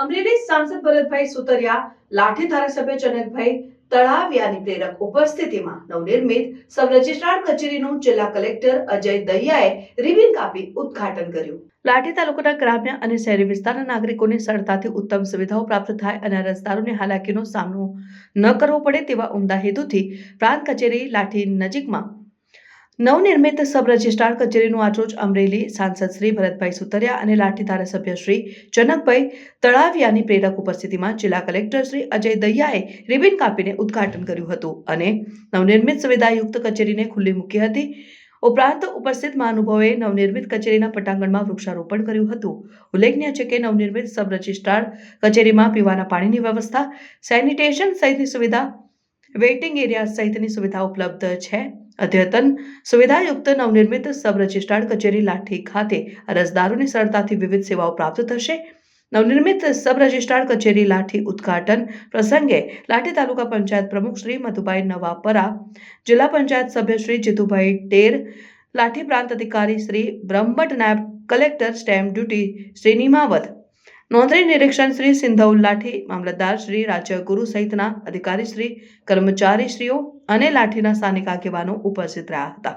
અમરેલી સાંસદ ભરતભાઈ સુતરિયા, લાઠી ધારાસભ્ય જનકભાઈ તળાવિયાની પ્રેરક ઉપસ્થિતિમાં નવનિર્મિત સબ રજિસ્ટ્રાર કચેરીનું જિલ્લા કલેક્ટર અજય દહિયાએ રિબિન કાપી ઉદ્ઘાટન કર્યું. લાઠી તાલુકાના ગ્રામ્ય અને શહેરી વિસ્તારના નાગરિકોને સરળતાથી ઉત્તમ સુવિધાઓ પ્રાપ્ત થાય અને અરજદારોને હાલાકીનો સામનો ન કરવો પડે તેવા ઉમદા હેતુથી પ્રાંત કચેરી લાઠી નજીકમાં નવનિર્મિત સબ રજિસ્ટ્રાર કચેરીનું આજરોજ અમરેલી સાંસદ શ્રી ભરતભાઈ સુતરિયા અને લાઠી ધારાસભ્ય શ્રી જનકભાઈ તળાવિયાની પ્રેરક ઉપસ્થિતિમાં જિલ્લા કલેક્ટર શ્રી અજય દહિયાએ રિબિન કાપીને ઉદ્ઘાટન કર્યું હતું અને નવનિર્મિત સુવિધાયુક્ત કચેરીને ખુલ્લી મૂકી હતી. ઉપરાંત ઉપસ્થિત મહાનુભાવોએ નવનિર્મિત કચેરીના પટાંગણમાં વૃક્ષારોપણ કર્યું હતું. ઉલ્લેખનીય છે કે નવનિર્મિત સબ રજિસ્ટ્રાર કચેરીમાં પીવાના પાણીની વ્યવસ્થા, સેનિટેશન સહિતની સુવિધા, વેઇટિંગ એરિયા સહિતની સુવિધા ઉપલબ્ધ છે. અદ્યતન સુવિધાયુક્ત નવનિર્મિત સબ રજિસ્ટ્રાર કચેરી લાઠી ખાતે અરજદારોને સરળતાથી વિવિધ સેવાઓ પ્રાપ્ત થશે. નવનિર્મિત સબ રજિસ્ટ્રાર કચેરી લાઠી ઉદ્ઘાટન પ્રસંગે લાઠી તાલુકા પંચાયત પ્રમુખ શ્રી મધુભાઈ નવાપરા, જિલ્લા પંચાયત સભ્ય શ્રી જીતુભાઈ ટેર, લાઠી પ્રાંત અધિકારી શ્રી બ્રહ્મભટ્ટ નાયબ collector stamp duty Shri Nimavat નોંધણી નિરીક્ષણ શ્રી સિંધવ લાઠી, મામલતદાર શ્રી રાજ્યગુરુ સહિતના અધિકારી શ્રી કર્મચારીશ્રીઓ અને લાઠીના સ્થાનિક આગેવાનો ઉપસ્થિત રહ્યા હતા.